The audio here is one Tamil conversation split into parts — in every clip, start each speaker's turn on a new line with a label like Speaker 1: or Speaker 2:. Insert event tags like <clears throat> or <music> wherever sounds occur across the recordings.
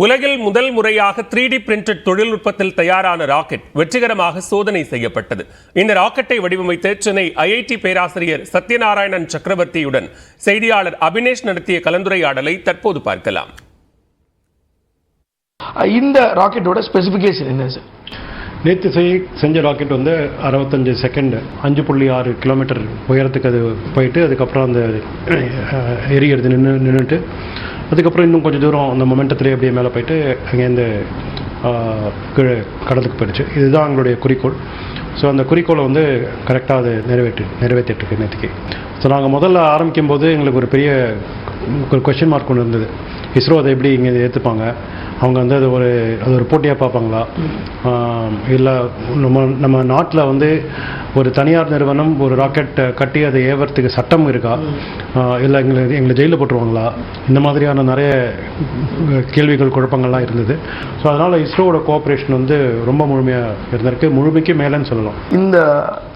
Speaker 1: உலகில் முதல் முறையாக த்ரீ டி பிரிண்டட் தொழில்நுட்பத்தில் தயாரான ராக்கெட் வெற்றிகரமாக சோதனை செய்யப்பட்டது. இந்த ராக்கெட்டை வடிவமைத்த சென்னை ஐஐடி பேராசிரியர் சத்யநாராயணன் சக்கரவர்த்தியுடன் செய்தியாளர் அபினேஷ் நடத்திய கலந்துரையாடலை தற்போது பார்க்கலாம்.
Speaker 2: இந்த ராக்கெட்டோட ஸ்பெசிஃபிகேஷன் என்ன சார்
Speaker 3: நேற்று செய் செஞ்ச ராக்கெட் வந்து அறுபத்தஞ்சு செகண்ட் அஞ்சு புள்ளி ஆறு கிலோமீட்டர் உயரத்துக்கு அது போயிட்டு அதுக்கப்புறம் அந்த எரியறது நின்று நின்றுட்டு அதுக்கப்புறம் இன்னும் கொஞ்சம் தூரம் அந்த மொமெண்டத்துலேயே அப்படியே மேலே போயிட்டு அங்கேருந்து கீழே கடலுக்கு போயிடுச்சு. இதுதான் எங்களுடைய குறிக்கோள். ஸோ அந்த குறிக்கோளை வந்து கரெக்டாக அது நிறைவேற்றி நிறைவேற்றிட்டுருக்கு நேற்றுக்கு. ஸோ நாங்கள் முதல்ல ஆரம்பிக்கும் போது எங்களுக்கு ஒரு பெரிய ஒரு கொஷின் மார்க் ஒன்று இருந்தது. இஸ்ரோ அதை எப்படி இங்கே ஏற்றுப்பாங்க அவங்க வந்து அது ஒரு அது ஒரு போட்டியாக பார்ப்பாங்களா? இல்லை நம்ம நம்ம நாட்டில் வந்து ஒரு தனியார் நிறுவனம் ஒரு ராக்கெட் கட்டி அதை ஏவறதுக்கு சட்டம் இருக்கா? இல்லை எங்களை எங்களை ஜெயிலில் போட்டுருவாங்களா? இந்த மாதிரியான நிறைய கேள்விகள் குழப்பங்கள்லாம் இருந்தது. ஸோ அதனால் இஸ்ரோவோட கோஆப்ரேஷன் வந்து ரொம்ப முழுமையாக இருந்திருக்கு. முழுமைக்கு மேலேன்னு சொல்லலாம்.
Speaker 2: இந்த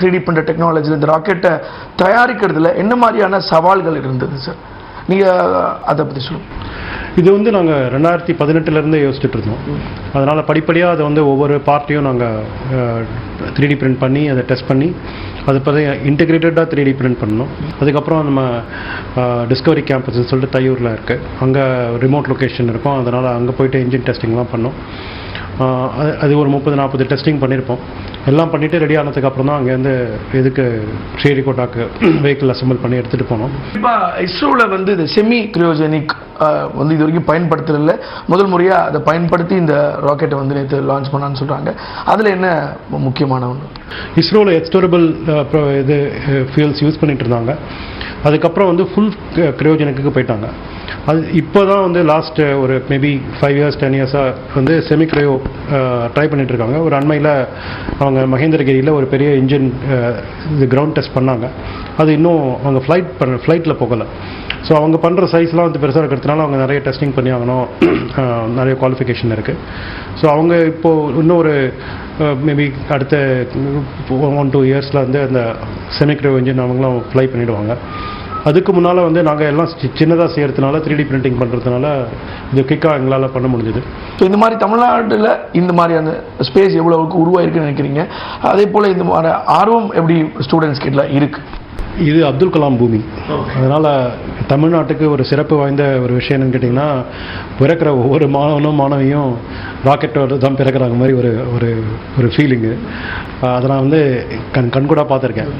Speaker 2: த்ரீ டி பிரிண்டர் டெக்னாலஜியில் இந்த ராக்கெட்டை தயாரிக்கிறதுல என்ன மாதிரியான சவால்கள் இருந்தது சார் நீங்கள் அதை பற்றி சொல்லுங்கள்
Speaker 3: இது வந்து நாங்கள் ரெண்டாயிரத்தி பதினெட்டுலேருந்தே யோசிச்சுட்டு இருந்தோம். அதனால் படிப்படியாக அதை வந்து ஒவ்வொரு பார்ட்டையும் நாங்கள் த்ரீ டி பிரிண்ட் பண்ணி அதை டெஸ்ட் பண்ணி அது பற்றி இன்டிகிரேட்டடாக த்ரீ டி பிரிண்ட் பண்ணோம். அதுக்கப்புறம் நம்ம டிஸ்கவரி கேம்பஸ்ன்னு சொல்லிட்டு தையூரில் இருக்குது அங்கே ரிமோட் லொக்கேஷன் இருக்கும். அதனால் அங்கே போயிட்டு இன்ஜின் டெஸ்டிங்லாம் பண்ணோம். அது- அது ஒரு முப்பது நாற்பது டெஸ்டிங் பண்ணியிருப்போம் எல்லாம் பண்ணிவிட்டு ரெடி ஆனதுக்கு அப்புறம் தான் அங்கேருந்து இதுக்கு ஸ்ரீரிகோட்டாக்கு வெஹிக்கிள் அசம்பிள் பண்ணி எடுத்துகிட்டு போனோம்.
Speaker 2: குறிப்பாக இஸ்ரோவில் வந்து இந்த செமி கிரியோஜெனிக் வந்து இது வரைக்கும் பயன்படுத்துறதில்ல முதல் முறையாக அதை பயன்படுத்தி இந்த ராக்கெட்டை வந்து நேற்று லான்ச் பண்ணான்னு சொல்கிறாங்க அதில் என்ன முக்கியமான ஒன்று
Speaker 3: இஸ்ரோவில் எக்ஸ்டோரபிள் இது ஃபியூல்ஸ் யூஸ் பண்ணிட்டு இருந்தாங்க. அதுக்கப்புறம் வந்து ஃபுல் கிரியோஜனுக்கு போயிட்டாங்க. அது இப்போ தான் வந்து லாஸ்ட் ஒரு மேபி ஃபைவ் இயர்ஸ் டென் இயர்ஸாக வந்து செமிக்ரையோ ட்ரை பண்ணிட்டு இருக்காங்க. ஒரு அண்மையில் அவங்க மகேந்திரகிரியில் ஒரு பெரிய இன்ஜின் இது கிரவுண்ட் டெஸ்ட் பண்ணாங்க. அது இன்னும் அவங்க ஃப்ளைட் பண்ண ஃப்ளைட்டில் போகலை. ஸோ அவங்க பண்ணுற சைஸ்லாம் வந்து பெருசாக இருக்கிறதுனால அவங்க நிறைய டெஸ்டிங் பண்ணி ஆகணும். <clears throat> நிறைய குவாலிஃபிகேஷன் இருக்குது ஸோ அவங்க இப்போது இன்னும் ஒரு மேபி அடுத்த ஒன் டூ இயர்ஸில் வந்து அந்த செமிக்ரோ இன்ஜின் அவங்களும் ஃப்ளை பண்ணிவிடுவாங்க அதுக்கு முன்னால் வந்து நாங்கள் எல்லாம் சின்னதாக செய்கிறதுனால த்ரீ டி பிரிண்டிங் பண்ணுறதுனால இது குயிக்காக எங்களால் பண்ண முடிஞ்சது.
Speaker 2: ஸோ இந்த மாதிரி தமிழ்நாட்டில் இந்த மாதிரியான ஸ்பேஸ் எவ்வளவுக்கு உருவாயிருக்குன்னு நினைக்கிறீங்க? அதே போல் இந்த மாதிரி ஆர்வம் எப்படி ஸ்டூடெண்ட்ஸ் கிட்ட இருக்குது
Speaker 3: இது அப்துல் கலாம் பூமி. அதனால் தமிழ்நாட்டுக்கு ஒரு சிறப்பு வாய்ந்த ஒரு விஷயம் என்னன்னு கேட்டிங்கன்னா பிறக்கிற ஒவ்வொரு மாணவனும் மாணவியும் ராக்கெட்டோட தான் பிறக்கிறாங்க மாதிரி ஒரு ஒரு ஒரு ஃபீலிங்கு அதை நான் வந்து கண் கண்கூடாக பார்த்துருக்கேன்.